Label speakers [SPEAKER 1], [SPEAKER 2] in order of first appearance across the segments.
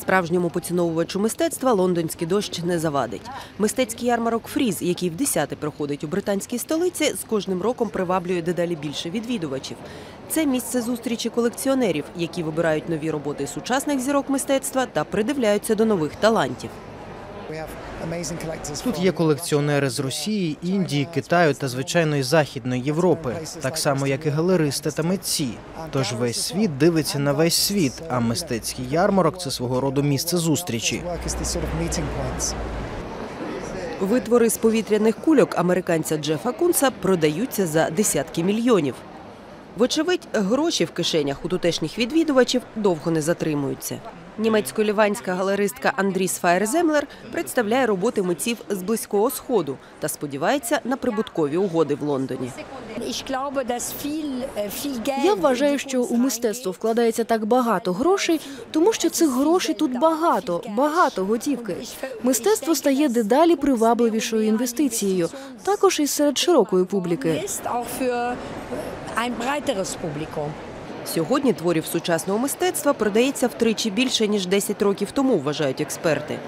[SPEAKER 1] Справжньому поціновувачу мистецтва лондонський дощ не завадить. Мистецький ярмарок Фріз, який в десяте проходить у британській столиці, з кожним роком приваблює дедалі більше відвідувачів. Це місце зустрічі колекціонерів, які вибирають нові роботи сучасних зірок мистецтва та придивляються до нових талантів.
[SPEAKER 2] Тут є колекціонери з Росії, Індії, Китаю та звичайно із Західної Європи, так само як і галеристи та митці. Тож весь світ дивиться на весь світ, а мистецький ярмарок це свого роду місце зустрічі.
[SPEAKER 1] Витвори з повітряних кульок американця Джефа Кунса продаються за десятки мільйонів. Вочевидь, гроші в кишенях у тутешніх відвідувачів довго не затримуються. Німецько-ліванська галеристка Андріс Фаєрземлер представляє роботи митців з близького сходу та сподівається на прибуткові угоди в Лондоні.
[SPEAKER 3] Я вважаю, що у мистецтво вкладається так багато грошей, тому що цих грошей тут багато, багато готівки. Мистецтво стає дедалі привабливішою інвестицією, також і серед широкої публіки.
[SPEAKER 1] Сьогодні творів сучасного мистецтва продається втричі більше ніж 10 років тому, вважають експерти.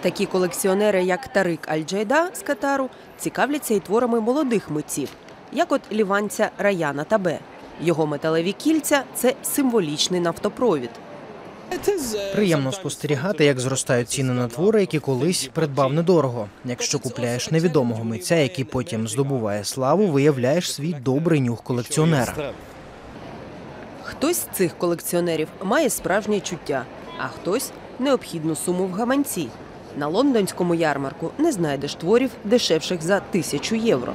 [SPEAKER 1] Такі колекціонери, як Тарик Аль-Джайда з Катару, цікавляться і творами молодих митців, як от ліванця Раяна Табе. Його металеві кільця це символічний нафтопровід.
[SPEAKER 2] Приємно спостерігати, як зростають ціни на твори, які колись придбав недорого. Якщо купляєш невідомого митця, який потім здобуває славу, виявляєш свій добрий нюх колекціонера.
[SPEAKER 1] Хтось з цих колекціонерів має справжнє чуття, а хтось необхідну суму в гаманці. На лондонському ярмарку не знайдеш творів дешевших за тисячу євро.